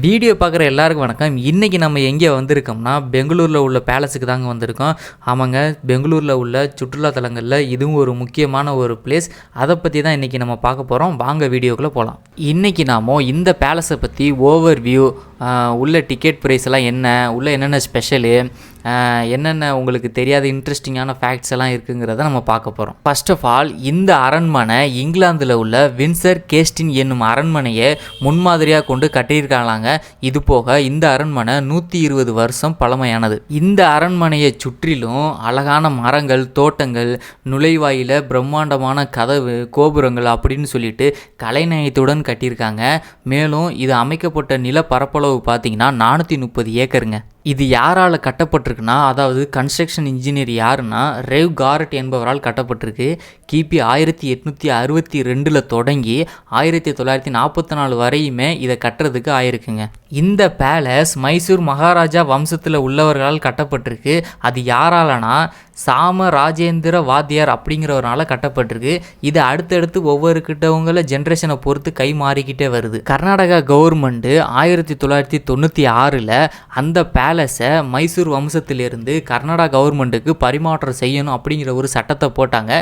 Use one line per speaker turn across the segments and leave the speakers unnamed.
Video பார்க்குற எல்லாருக்கும் வணக்கம். இன்றைக்கி நம்ம எங்கே வந்திருக்கோம்னா பெங்களூரில் உள்ள பேலஸுக்கு தாங்க வந்திருக்கோம். ஆமாங்க பெங்களூரில் உள்ள சுற்றுலா தலங்களில் இதுவும் ஒரு முக்கியமான ஒரு பிளேஸ் அதை பற்றி தான் இன்றைக்கி நம்ம பார்க்க போகிறோம் வாங்க வீடியோக்குள்ளே போகலாம் இன்றைக்கி நாம இந்த பேலஸை பற்றி ஓவர் வியூ உள்ள டிக்கெட் ப்ரைஸ் எல்லாம் என்ன உள்ள என்னென்ன ஸ்பெஷலு என்னென்ன உங்களுக்கு தெரியாத இன்ட்ரெஸ்டிங்கான ஃபேக்ட்ஸ் எல்லாம் இருக்குங்கிறத நம்ம பார்க்க போகிறோம் ஃபர்ஸ்ட் ஆஃப் ஆல் இந்த அரண்மனை இங்கிலாந்தில் உள்ள வின்சர் கேஸ்டின் என்னும் அரண்மனையை முன்மாதிரியாக கொண்டு கட்டியிருக்காங்களாங்க. இது போக இந்த அரண்மனை நூற்றி இருபது வருஷம் பழமையானது. இந்த அரண்மனையை சுற்றிலும் அழகான மரங்கள் தோட்டங்கள் நுழைவாயில் பிரம்மாண்டமான கதவு கோபுரங்கள் அப்படின்னு சொல்லிட்டு கலைநயத்துடன் கட்டியிருக்காங்க. மேலும் இது அமைக்கப்பட்ட நில பரப்பளவு பார்த்தீங்கன்னா நானூற்றி முப்பது ஏக்கருங்க. இது யாரால் கட்டப்பட்டிருக்குன்னா அதாவது கன்ஸ்ட்ரக்ஷன் இன்ஜினியர் யாருன்னா ரேவ் காரட் என்பவரால் கட்டப்பட்டிருக்கு. கிபி ஆயிரத்தி எட்நூற்றி அறுபத்தி ரெண்டில் தொடங்கி ஆயிரத்தி தொள்ளாயிரத்தி நாற்பத்தி நாலு வரையுமே இதை கட்டுறதுக்கு ஆயிருக்குங்க. இந்த பேலஸ் மைசூர் மகாராஜா வம்சத்தில் உள்ளவர்களால் கட்டப்பட்டிருக்கு. அது யாராலனா சாம ராஜேந்திர வாத்தியார் அப்படிங்கிறவரால் கட்டப்பட்டிருக்கு. இது அடுத்தடுத்து ஒவ்வொரு கிட்டவங்கள ஜென்ரேஷனை பொறுத்து கை மாறிக்கிட்டே வருது. கர்நாடகா கவர்மெண்ட்டு ஆயிரத்தி தொள்ளாயிரத்தி தொண்ணூற்றி ஆறில் அந்த பே பேலஸை மைசூர் வம்சத்திலிருந்து கர்நாடகா கவர்மெண்ட்டுக்கு பரிமாற்றம் செய்யணும் அப்படிங்கிற ஒரு சட்டத்தை போட்டாங்க.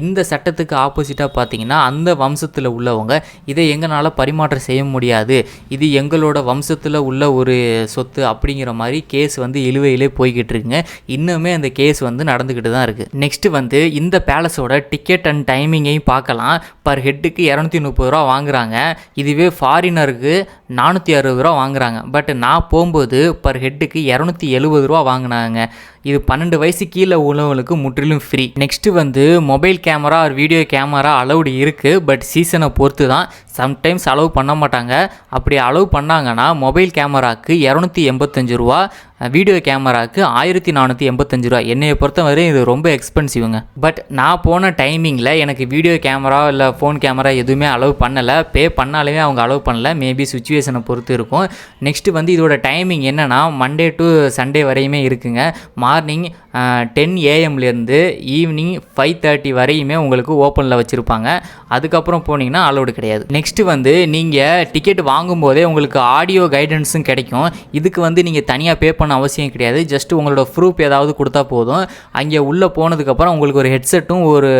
இந்த சட்டத்துக்கு ஆப்போசிட்டாக பார்த்தீங்கன்னா அந்த வம்சத்தில் உள்ளவங்க இதை எங்களால் பரிமாற்றம் செய்ய முடியாது. இது எங்களோட வம்சத்தில் உள்ள ஒரு சொத்து அப்படிங்கிற மாதிரி கேஸ் வந்து இழுவையிலே போய்கிட்டு இருக்குங்க. இன்னுமே அந்த கேஸ் வந்து நடந்துக்கிட்டு தான் இருக்குது நெக்ஸ்ட்டு வந்து இந்த பேலஸோட டிக்கெட் அண்ட் டைமிங்கையும் பார்க்கலாம். பர் ஹெட்டுக்கு இரநூத்தி முப்பது ரூபா வாங்குகிறாங்க இதுவே ஃபாரினருக்கு நானூற்றி அறுபது ரூபா வாங்குறாங்க. பட் நான் போகும்போது பர் ஹெட்டுக்கு இரநூத்தி எழுபது ரூபா வாங்கினாங்க. இது பன்னெண்டு வயசு கீழே உள்ளவங்களுக்கு முற்றிலும் ஃப்ரீ நெக்ஸ்ட்டு வந்து மொபைல் கேமரா ஒரு வீடியோ கேமரா அலௌடு இருக்குது பட் சீசனை பொறுத்து தான் சம்டைம்ஸ் அலோவ் பண்ண மாட்டாங்க. அப்படி அலோவ் பண்ணாங்கன்னா மொபைல் கேமராவுக்கு இரநூத்தி எண்பத்தஞ்சு ரூபா வீடியோ கேமராவுக்கு ஆயிரத்தி நானூற்றி எண்பத்தஞ்சு ரூபா. என்னையை பொறுத்தவரை இது ரொம்ப எக்ஸ்பென்சிவ்ங்க பட் நான் போன டைமிங்கில் எனக்கு வீடியோ கேமரா இல்லை ஃபோன் கேமரா எதுவுமே அலோவ் பண்ணலை. பே பண்ணாலுமே அவங்க அலோவ் பண்ணல. மேபி சுச்சுவேஷனை பொறுத்து இருக்கும். நெக்ஸ்ட்டு வந்து இதோட டைமிங் என்னென்னா மண்டே டு சண்டே வரையுமே இருக்குங்க. மார்னிங் மார்னிங் டென் ஏஎம்லேருந்து ஈவினிங் ஃபைவ் தேர்ட்டி வரையுமே உங்களுக்கு ஓப்பனில் வச்சுருப்பாங்க. அதுக்கப்புறம் போனீங்கன்னா அலோடு கிடையாது. நெக்ஸ்ட்டு வந்து நீங்கள் டிக்கெட் வாங்கும்போதே உங்களுக்கு ஆடியோ கைடன்ஸும் கிடைக்கும். இதுக்கு வந்து நீங்கள் தனியாக பே பண்ண அவசியம் கிடையாது. ஜஸ்ட் உங்களோட ப்ரூஃப் ஏதாவது கொடுத்தா போதும். அங்கே உள்ளே போனதுக்கப்புறம் உங்களுக்கு ஒரு ஹெட்செட்டும் ஒரு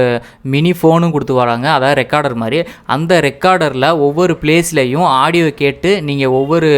மினி ஃபோனும் கொடுத்து வராங்க. அதாவது ரெக்கார்டர் மாதிரி. அந்த ரெக்கார்டரில் ஒவ்வொரு பிளேஸ்லேயும் ஆடியோ கேட்டு நீங்கள் ஒவ்வொரு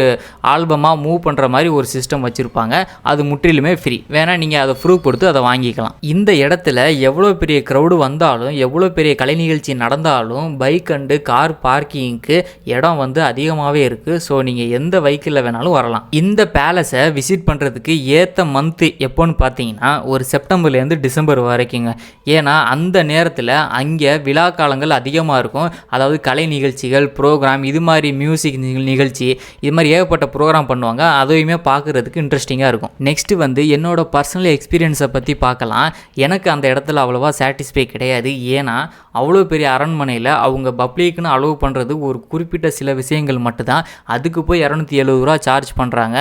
ஆல்பமாக மூவ் பண்ணுற மாதிரி ஒரு சிஸ்டம் வச்சுருப்பாங்க. அது முற்றிலுமே ஃப்ரீ வேணால் நீங்கள் அதை ப்ரூஃப் கொடுத்து அதை வாங்கிக்கலாம். இந்த இடத்துல எவ்வளோ பெரிய க்ரௌடு வந்தாலும் எவ்வளோ பெரிய கலை நிகழ்ச்சி நடந்தாலும் பைக் அண்டு கார் பார்க்கிங்க்கு இடம் வந்து அதிகமாகவே இருக்குது ஸோ நீங்கள் எந்த வெஹிக்கிளில் வேணாலும் வரலாம். இந்த பேலஸை விசிட் பண்ணுறதுக்கு ஏற்ற மந்த்து எப்போன்னு பார்த்தீங்கன்னா ஒரு செப்டம்பர்லேருந்து டிசம்பர் வரைக்குங்க. ஏன்னா அந்த நேரத்தில் அங்கே விழா காலங்கள் அதிகமாக இருக்கும். அதாவது கலை நிகழ்ச்சிகள் ப்ரோக்ராம் இது மாதிரி மியூசிக் நிகழ்ச்சி இது மாதிரி ஏகப்பட்ட ப்ரோக்ராம் பண்ணுவாங்க. அதையுமே பார்க்குறதுக்கு இன்ட்ரெஸ்டிங்காக இருக்கும். நெக்ஸ்ட்டு வந்து என்னோட பர்சனல் எக்ஸ்பீரியன்ஸ் பற்றி பார்க்கலாம். எனக்கு அந்த இடத்துல அவ்வளோவா சாட்டிஸ்ஃபை கிடையாது. ஏன்னா அவ்வளோ பெரிய அரண்மனையில் அவங்க பப்ளிக்குன்னு அலோவ் பண்ணுறது ஒரு குறிப்பிட்ட சில விஷயங்கள் மட்டும்தான். அதுக்கு போய் இரநூத்தி எழுபது ரூபா சார்ஜ் பண்ணுறாங்க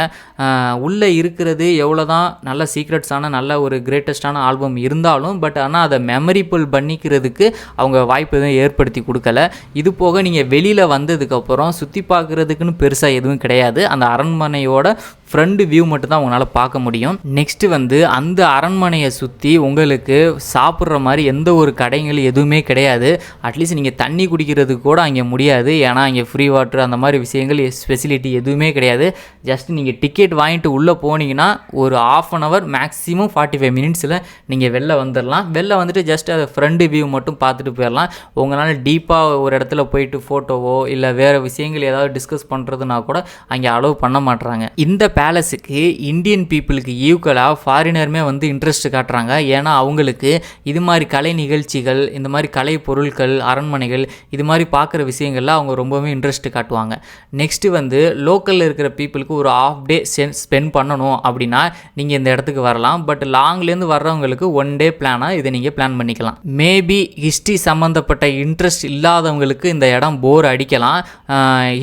உள்ளே இருக்கிறது எவ்வளோ தான் நல்ல சீக்ரெட்ஸான நல்ல ஒரு கிரேட்டஸ்டான ஆல்பம் இருந்தாலும் பட் ஆனால் அதை மெமரிபிள் பண்ணிக்கிறதுக்கு அவங்க வாய்ப்பு எதுவும் ஏற்படுத்தி கொடுக்கல. இது போக நீங்கள் வெளியில் வந்ததுக்கப்புறம் சுற்றி பார்க்குறதுக்குன்னு பெருசாக எதுவும் கிடையாது. அந்த அரண்மனையோட ஃப்ரண்ட் வியூ மட்டும் தான் உங்களால் பார்க்க முடியும். நெக்ஸ்ட்டு வந்து அந்த அரண்மனையை சுற்றி உங்களுக்கு சாப்பிட்ற மாதிரி எந்த ஒரு கடைகள் எதுவுமே கிடையாது. அட்லீஸ்ட் நீங்கள் தண்ணி குடிக்கிறதுக்கு கூட அங்கே முடியாது. ஏன்னா அங்கே ஃப்ரீ வாட்டர் அந்த மாதிரி விஷயங்கள் ஃபெசிலிட்டி எதுவுமே கிடையாது. ஜஸ்ட் நீங்கள் டிக்கெட் வாங்கிட்டு உள்ளே போனீங்கன்னா ஒரு half an hour maximum forty five மினிட்ஸில் நீங்கள் வெளில வந்துடலாம் வெளில வந்துட்டு ஜஸ்ட் அதை ஃப்ரண்ட் வியூ மட்டும் பார்த்துட்டு போயிடலாம் உங்களால் டீப்பாக ஒரு இடத்துல போயிட்டு ஃபோட்டோவோ இல்லை வேறு விஷயங்கள் ஏதாவது டிஸ்கஸ் பண்ணுறதுனா கூட அங்கே அலோவ் பண்ண மாட்டுறாங்க இந்த பேலஸுக்கு இந்தியன் பீப்புளுக்கு ஈக்குவலாக ஃபாரினருமே வந்து இன்ட்ரெஸ்ட் காட்டுறாங்க. ஏன்னா அவங்களுக்கு இது மாதிரி கலை நிகழ்ச்சிகள் இந்த மாதிரி கலை பொருட்கள் அரண்மனைகள் இது மாதிரி பார்க்குற விஷயங்கள்ல அவங்க ரொம்பவே இன்ட்ரெஸ்ட் காட்டுவாங்க. நெக்ஸ்ட்டு வந்து லோக்கலில் இருக்கிற பீப்புளுக்கு ஒரு ஆஃப் டே ஸ்பெண்ட் பண்ணணும் அப்படின்னா நீங்கள் இந்த இடத்துக்கு வரலாம். பட் லாங்லேருந்து வர்றவங்களுக்கு ஒன் டே பிளானாக இதை நீங்கள் பிளான் பண்ணிக்கலாம். மேபி ஹிஸ்ட்ரி சம்மந்தப்பட்ட இன்ட்ரெஸ்ட் இல்லாதவங்களுக்கு இந்த இடம் போர் அடிக்கலாம்.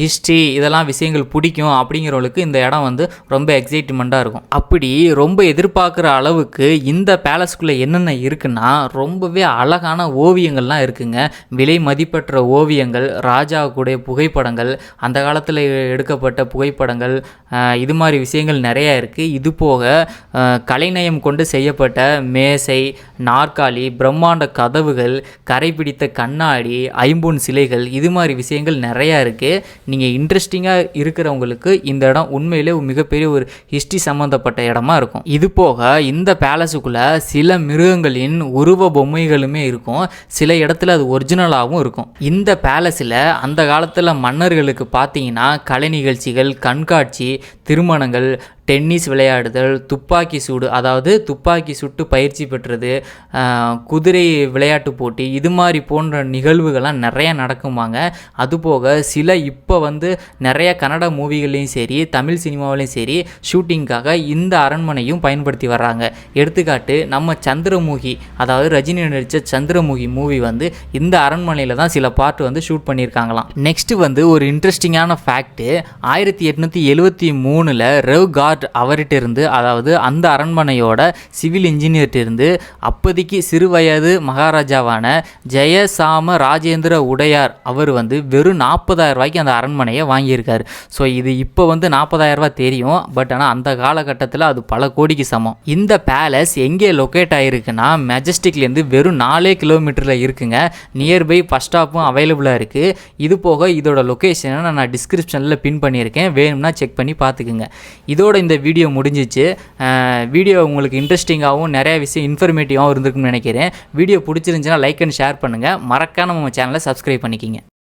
ஹிஸ்ட்ரி இதெல்லாம் விஷயங்கள் பிடிக்கும் அப்படிங்கிறவங்களுக்கு இந்த இடம் வந்து ரொம்ப எக்ஸைட்மெண்ட்டாக இருக்கும். அப்படி ரொம்ப எதிர்பார்க்குற அளவுக்கு இந்த பேலஸ்குள்ளே என்னென்ன இருக்குன்னா ரொம்பவே அழகான ஓவியங்கள்லாம் இருக்குங்க. விலை மதிப்பற்ற ஓவியங்கள் ராஜா கூட புகைப்படங்கள் அந்த காலத்தில் எடுக்கப்பட்ட புகைப்படங்கள் இது மாதிரி விஷயங்கள் நிறையா இருக்குது இது போக கலைநயம் கொண்டு செய்யப்பட்ட மேசை நாற்காலி பிரம்மாண்ட கதவுகள் கரைபிடித்த கண்ணாடி ஐம்பொன் சிலைகள் இது மாதிரி விஷயங்கள் நிறையா இருக்குது நீங்கள் இன்ட்ரெஸ்டிங்காக இருக்கிறவங்களுக்கு இந்த இடம் உண்மையிலே மிகப்பெரிய மிகப்பெரிய ஒரு ஹிஸ்ட்ரி சம்மந்தப்பட்ட இடமா இருக்கும். இது போக இந்த பேலஸுக்குள்ளே சில மிருகங்களின் உருவ பொம்மைகளுமே இருக்கும். சில இடத்துல அது ஒரிஜினலாகவும் இருக்கும். இந்த பேலஸில் அந்த காலத்தில் மன்னர்களுக்கு பார்த்தீங்கன்னா கலை நிகழ்ச்சிகள் கண்காட்சி திருமணங்கள் டென்னிஸ் விளையாடுதல் துப்பாக்கி சூடு அதாவது துப்பாக்கி சுட்டு பயிற்சி பெற்றது குதிரை விளையாட்டு போட்டி இது மாதிரி போன்ற நிகழ்வுகள்லாம் நிறையா நடக்குமாங்க. அதுபோக சில இப்போ வந்து நிறைய கன்னட மூவிகள்லையும் சரி தமிழ் சினிமாவிலையும் சரி ஷூட்டிங்காக இந்த அரண்மனையும் பயன்படுத்தி வர்றாங்க. எடுத்துக்காட்டு நம்ம சந்திரமுகி அதாவது ரஜினி நடித்த சந்திரமுகி மூவி வந்து இந்த அரண்மனையில் தான் சில பார்ட் வந்து ஷூட் பண்ணியிருக்காங்களாம். நெக்ஸ்ட் வந்து ஒரு இன்ட்ரெஸ்டிங்கான ஃபேக்ட்டு ஆயிரத்தி எட்நூற்றி எழுபத்தி மூணில் ரவ் கார் கார்ட் அவர்கிட்ட இருந்து அதாவது அந்த அரண்மனையோட சிவில் இன்ஜினியர்கிட்ட இருந்து அப்போதைக்கு சிறுவயது மகாராஜாவான ஜெயசாம ராஜேந்திர உடையார் அவர் வந்து வெறும் நாற்பதாயிரம் ரூபாய்க்கு அந்த அரண்மனையை வாங்கியிருக்காரு. ஸோ இது இப்போ வந்து 40000 ரூபாய் தெரியும். பட் ஆனால் அந்த காலகட்டத்தில் அது பல கோடிக்கு சமம். இந்த பேலஸ் எங்கே லொக்கேட் ஆகிருக்குன்னா மெஜஸ்டிக்லேருந்து வெறும் நாலே கிலோமீட்டரில் இருக்குங்க. நியர்பை பஸ் ஸ்டாப்பும் அவைலபிளாக இருக்குது இது போக இதோட லொக்கேஷனை நான் டிஸ்கிரிப்ஷனில் பின் பண்ணியிருக்கேன். வேணும்னா செக் பண்ணி பார்த்துக்குங்க. இதோட இந்த வீடியோ முடிஞ்சிச்சு. வீடியோ உங்களுக்கு இன்ட்ரெஸ்டிங்காகவும் நிறைய விஷயம் இன்ஃபர்மேட்டிவாகவும் இருந்திருக்குன்னு நினைக்கிறேன். வீடியோ பிடிச்சிருந்துச்சுன்னா லைக் அண்ட் ஷேர் பண்ணுங்கள் மறக்காம நம்ம சேனலை சப்ஸ்கிரைப் பண்ணிக்கிங்க.